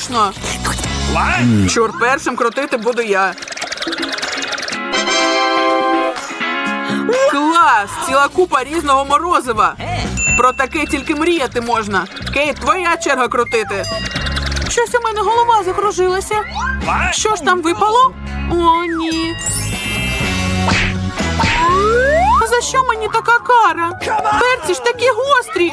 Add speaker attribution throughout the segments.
Speaker 1: точно. Чур, першим крутити буду я. Клас! Ціла купа різного морозива. Про таке тільки мріяти можна. Кейт, твоя черга крутити. Щось у мене голова закружилася. Що ж там випало? О, ні. За що мені така кара? Перці ж такі гострі.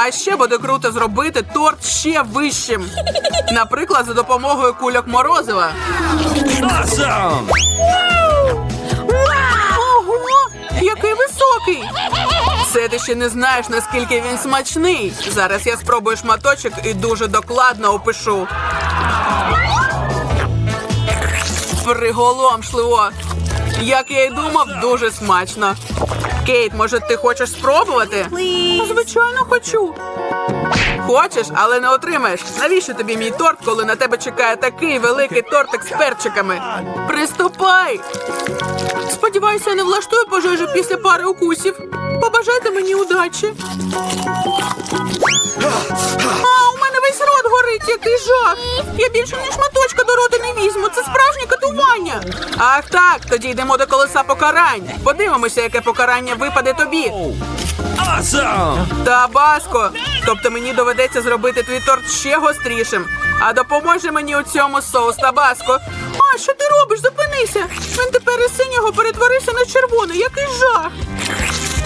Speaker 1: А ще буде круто зробити торт ще вищим. Наприклад, за допомогою кульок морозива.
Speaker 2: Awesome!
Speaker 1: Ого, який високий! Це ти ще не знаєш, наскільки він смачний. Зараз я спробую шматочок і дуже докладно опишу. Приголомшливо. Як я й думав, дуже смачно. Кейт, може, ти хочеш спробувати? Звичайно, хочу. Хочеш, але не отримаєш. Навіщо тобі мій торт, коли на тебе чекає такий великий тортик з перчиками? Приступай! Сподіваюся, я не влаштую пожежу після пари укусів. Побажайте мені удачі. Горить, який жах. Я більше ні шматочка до рота не візьму. Це справжнє катування. Ах так, тоді йдемо до колеса покарань. Подивимося, яке покарання випаде тобі.
Speaker 2: Awesome!
Speaker 1: Табаско. Тобто мені доведеться зробити твій торт ще гострішим. А допоможе мені у цьому соус Табаско. А що ти робиш? Зупинися. Він тепер із синього перетворився на червоний. Який жах.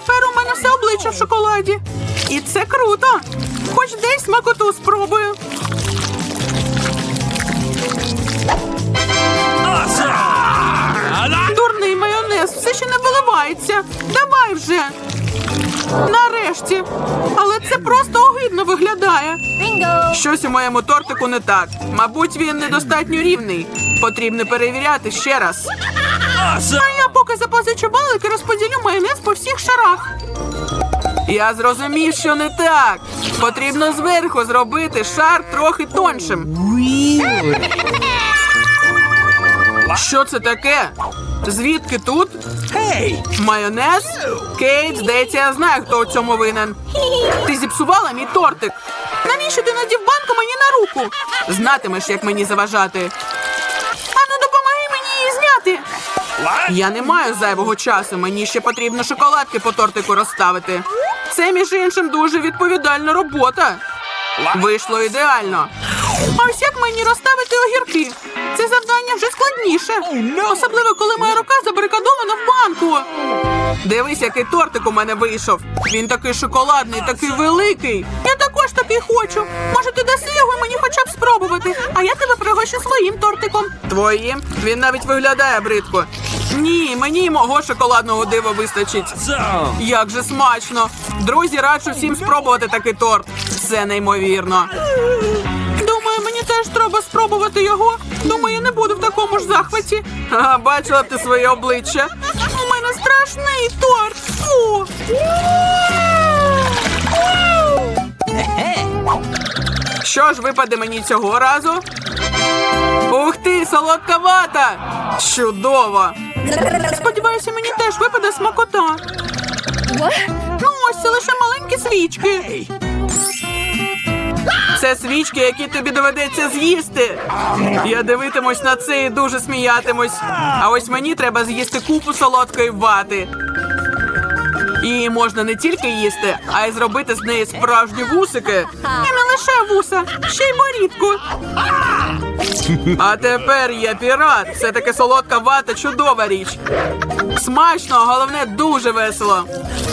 Speaker 1: тепер у мене все обличчя в шоколаді. І це круто. Хоч десь смакоту спробую. Дурний майонез все ще не виливається. Давай вже. Нарешті. Але це просто огидно виглядає. Щось у моєму тортику не так. Мабуть, він недостатньо рівний. Потрібно перевіряти ще раз.
Speaker 2: Awesome!
Speaker 1: А я поки запозичу балик і розподілю майонез по всіх шарах. Я зрозумів, що не так. Потрібно зверху зробити шар трохи тоншим. Що це таке? Звідки тут?
Speaker 2: Hey!
Speaker 1: Майонез? Кейт, здається, я знаю, хто у цьому винен. Ти зіпсувала мій тортик. Навіщо ти надів банку мені на руку? Знатимеш, як мені заважати. Я не маю зайвого часу. Мені ще потрібно шоколадки по тортику розставити. Це, між іншим, дуже відповідальна робота. Вийшло ідеально. А ось як мені розставити огірки? Це завдання вже складніше. Особливо, коли моя рука забарикадована в банку. Дивись, який тортик у мене вийшов. Він такий шоколадний, такий великий. Я такий хочу. Може, ти даси його мені хоча б спробувати, а я тебе пригощу своїм тортиком. Твоїм? Він навіть виглядає бридко. Ні, мені й мого шоколадного дива вистачить. Як же смачно! Друзі, раджу всім спробувати такий торт. Це неймовірно. Думаю, мені теж треба спробувати його. Думаю, я не буду в такому ж захваті. Ага, бачила б ти своє обличчя. У мене страшний торт. Фу. Що ж випаде мені цього разу? Ух ти, солодка вата! Чудово! Сподіваюся, мені теж випаде смакота. Ну, ось це лише маленькі свічки. Це свічки, які тобі доведеться з'їсти. Я дивитимусь на це і дуже сміятимусь. А ось мені треба з'їсти купу солодкої вати. Її можна не тільки їсти, а й зробити з неї справжні вусики. І не лише вуса, ще й морідку. А тепер я пірат. Все таки солодка вата чудова річ. Смачно, головне дуже весело.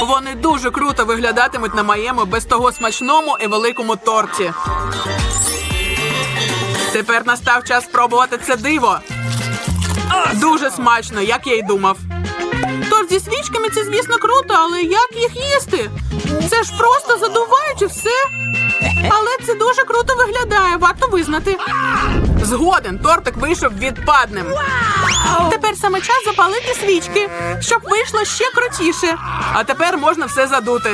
Speaker 1: Вони дуже круто виглядатимуть на моєму без того смачному і великому торті. Тепер настав час спробувати це диво. Дуже смачно, як я й думав. Торт зі свічками це, звісно, круто, але як їх їсти? Це ж просто задувають все. Але це дуже круто виглядає, варто визнати. Згоден, тортик вийшов відпадним. Тепер саме час запалити свічки, щоб вийшло ще крутіше. А тепер можна все задути.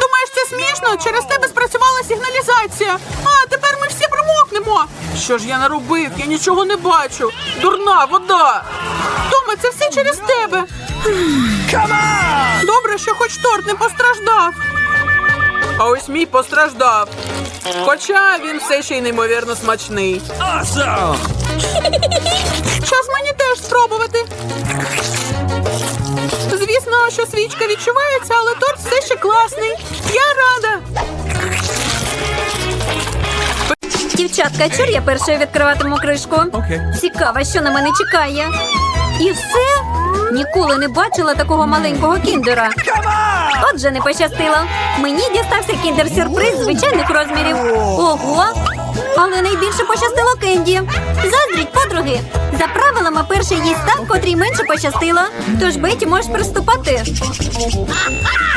Speaker 1: Думаєш, це смішно? Через тебе спрацювала сигналізація. А тепер ми всі промокнемо. Що ж я наробив? Я нічого не бачу. Дурна вода. Тома, це все через тебе. Добре, що хоч торт не постраждав. А ось мій постраждав. Хоча він все ще й неймовірно смачний.
Speaker 2: Awesome.
Speaker 1: Час мені теж спробувати. Звісно, що свічка відчувається, але торт все ще класний. Я рада.
Speaker 3: Дівчатка, чур я першою відкриватиму кришку.
Speaker 2: Окей.
Speaker 3: Цікаво, що на мене чекає. І все? Ніколи не бачила такого маленького кіндера. Отже, не пощастило. Мені дістався кіндер-сюрприз звичайних розмірів. Ого! Але найбільше пощастило Кенді. Заздріть, подруги. За правилами перший їсть так, котрій менше пощастило. Тож Беті можеш приступати.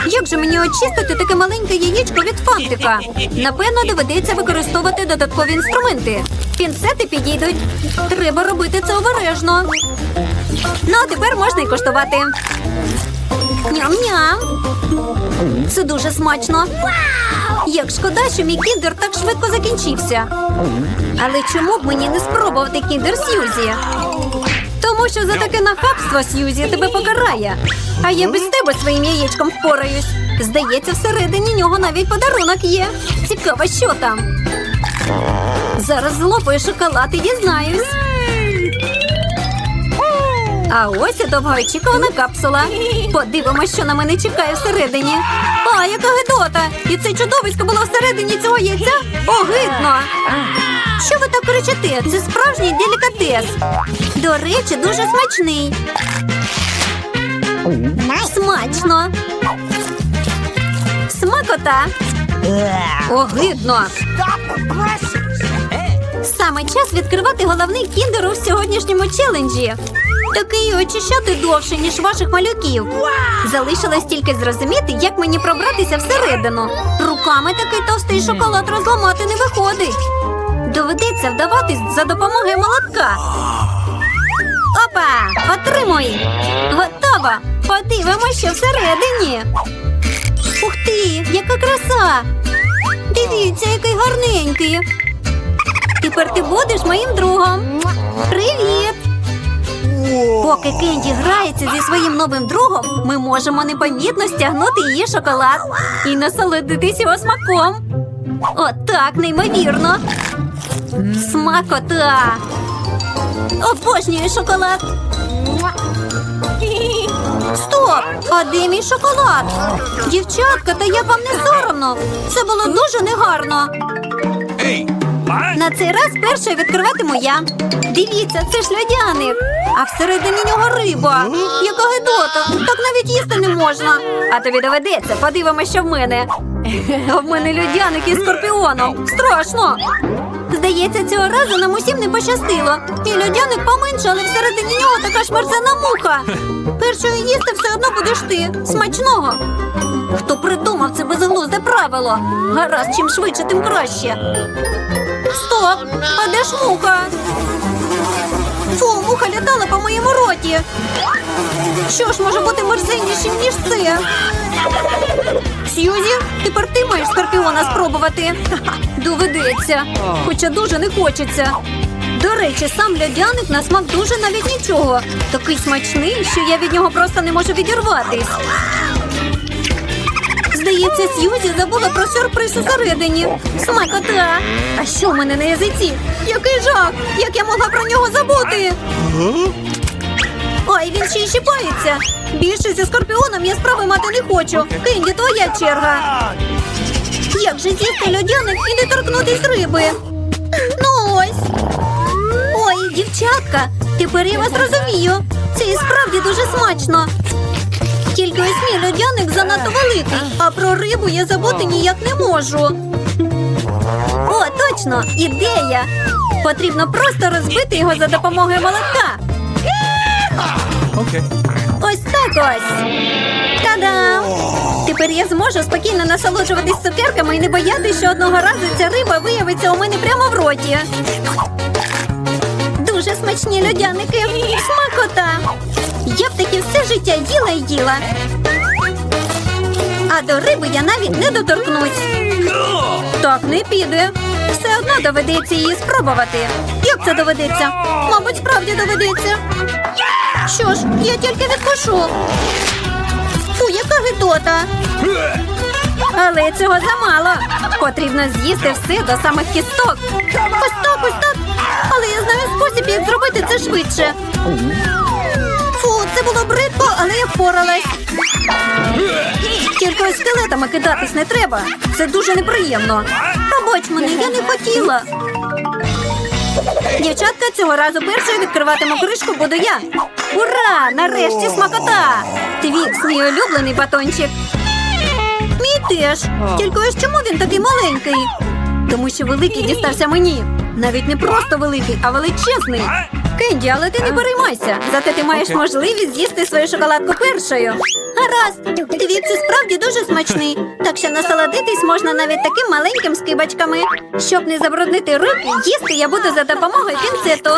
Speaker 3: Як же мені очистити таке маленьке яєчко від фантика? Напевно, доведеться використовувати додаткові інструменти. Пінцети підійдуть. Треба робити це обережно. Ну, а тепер можна й коштувати. Ням-ням. Це дуже смачно. Як шкода, що мій кіндер так швидко закінчився. Але чому б мені не спробувати кіндер Сьюзі? Тому що за таке нахабство Сьюзі тебе покарає. А я без тебе своїм яєчком впораюсь. Здається, всередині нього навіть подарунок є. Цікаво, що там. Зараз злопаю шоколад і дізнаюсь. А ось і довгоочікувана капсула. Подивимось, що на мене чекає всередині. А, яка гидота! І це чудовисько було всередині цього яйця? Огидно! Що ви так кричите? Це справжній делікатес. До речі, дуже смачний. Смачно. Смакота. Огидно. Саме час відкривати головний кіндер у сьогоднішньому челенджі. Такий очищати довше, ніж ваших малюків. Залишилось тільки зрозуміти, як мені пробратися всередину. Руками такий товстий шоколад розламати не виходить. Доведеться вдаватись за допомогою молотка. Опа! Отримуй! Готово! Подивимося, що всередині. Ух ти, яка краса! Дивіться, який гарненький. Тепер ти будеш моїм другом. Привіт! Поки Кенді грається зі своїм новим другом, ми можемо непомітно стягнути її шоколад і насолодитись його смаком. Отак, неймовірно. Смакота. Обожнюю шоколад. Стоп! А де мій шоколад? Дівчатка, та як вам не соромно? Це було дуже негарно.
Speaker 2: What?
Speaker 3: На цей раз першою відкриватиму я. Дивіться, це ж льодяник. А всередині нього риба. Яка гидота. Так навіть їсти не можна. А тобі доведеться, подивимося, що в мене. В мене льодяник із скорпіоном. Страшно. Здається, цього разу нам усім не пощастило. Мій льодяник поменше, але всередині нього така шмарзана муха. Першою їсти все одно будеш ти. Смачного. Хто придумав це безглузде правило? Гаразд, чим швидше, тим краще. Стоп! А де ж муха? Фу, муха літала по моєму роті. Що ж може бути мерзеннішим, ніж це? Сьюзі, тепер ти маєш скорпіона спробувати. Доведеться, хоча дуже не хочеться. До речі, сам льодяник на смак дуже навіть нічого. Такий смачний, що я від нього просто не можу відірватись. Здається, Сьюзі забула про сюрприз усередині. Смакота! А що в мене на язиці? Який жах! Як я могла про нього забути? Ой, він ще й щипається. Більше зі скорпіоном я справи мати не хочу. Кенді, твоя черга. Як же з'їсти льодяник і не торкнутись риби? Ну ось. Ой, дівчатка, тепер я вас розумію. Це і справді дуже смачно. Тільки ось мій льодяник занадто великий, а про рибу я забути ніяк не можу. О, точно, ідея! Потрібно просто розбити його за допомогою молотка.
Speaker 2: Okay.
Speaker 3: Ось так ось. Та-дам! Тепер я зможу спокійно насолоджуватись цукерками і не боятися, що одного разу ця риба виявиться у мене прямо в роті. Дуже смачні льодяники. Смакота. Я б таки все життя їла і їла. А до риби я навіть не доторкнусь. Так не піде. Все одно доведеться її спробувати. Як це доведеться? Мабуть, справді доведеться. Що ж, я тільки відкушу. Фу, яка гидота. Але цього замало. Потрібно з'їсти все до самих кісток. Ось так, ось так. Але я знаю спосіб, як зробити це швидше. Це було бридко, але я впоралась. Тільки ось скелетами кидатись не треба. Це дуже неприємно. Пробач мене, я не хотіла. Дівчатка, цього разу першою відкриватиму кришку буду я. Ура! Нарешті смакота! Твікс, мій улюблений батончик. Мій теж. Тільки ось чому він такий маленький? Тому що великий дістався мені. Навіть не просто великий, а величезний. Кенді, але ти не переймайся. Зате ти маєш можливість з'їсти свою шоколадку першою. Гаразд, твікс і справді дуже смачний. Так що насолодитись можна навіть таким маленьким скибочками. Щоб не забруднити руки, їсти я буду за допомогою пінцету.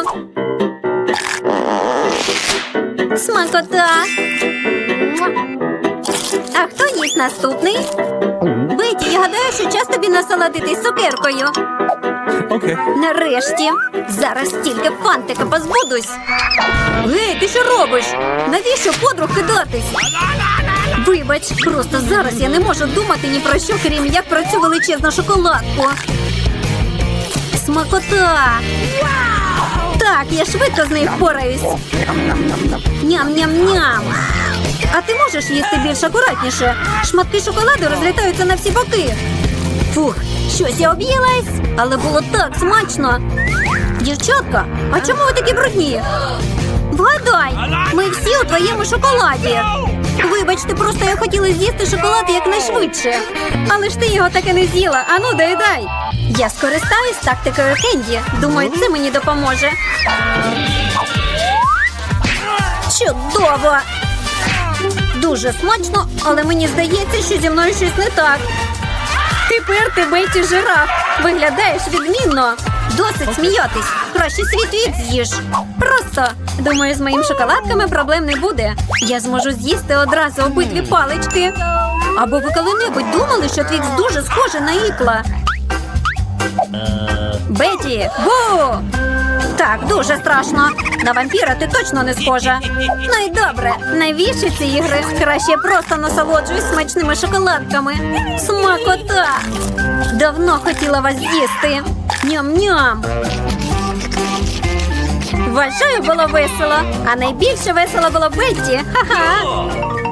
Speaker 3: Смакота. А хто їсть наступний? Беті, я гадаю, що час тобі насолодитись цукеркою.
Speaker 2: Okay.
Speaker 3: Нарешті. Зараз тільки фантика позбудусь. Гей, ти що робиш? Навіщо подруг кидатись? Вибач, просто зараз я не можу думати ні про що, крім як про цю величезну шоколадку. Смакота! Так, я швидко з нею впораюсь. Ням-ням-ням. А ти можеш їсти більш акуратніше? Шматки шоколаду розлітаються на всі боки. Фух, щось я об'їлась, але було так смачно. Дівчатка, а чому ви такі брудні? Вгадай, ми всі у твоєму шоколаді. Вибачте, просто я хотіла з'їсти шоколад якнайшвидше. Але ж ти його так не з'їла. Ану, дай дай. Я скористаюсь тактикою Кенді. Думаю, це мені допоможе. Чудово! Дуже смачно, але мені здається, що зі мною щось не так. Тепер ти бейті жираф. Виглядаєш відмінно. Досить сміятись. Краще світ з'їж. Просто просто. Думаю, з моїм шоколадками проблем не буде. Я зможу з'їсти одразу обидві палички. Або ви коли-небудь думали, що твікс дуже схоже на ікла? Беті, бу! Так, дуже страшно. На вампіра ти точно не схожа. Ну і добре, навіщо ці ігри? Краще просто насолоджуюсь смачними шоколадками. Смакота! Давно хотіла вас з'їсти. Ням-ням. Вважаю, було весело. А найбільше весело було Бетті. Ха-ха.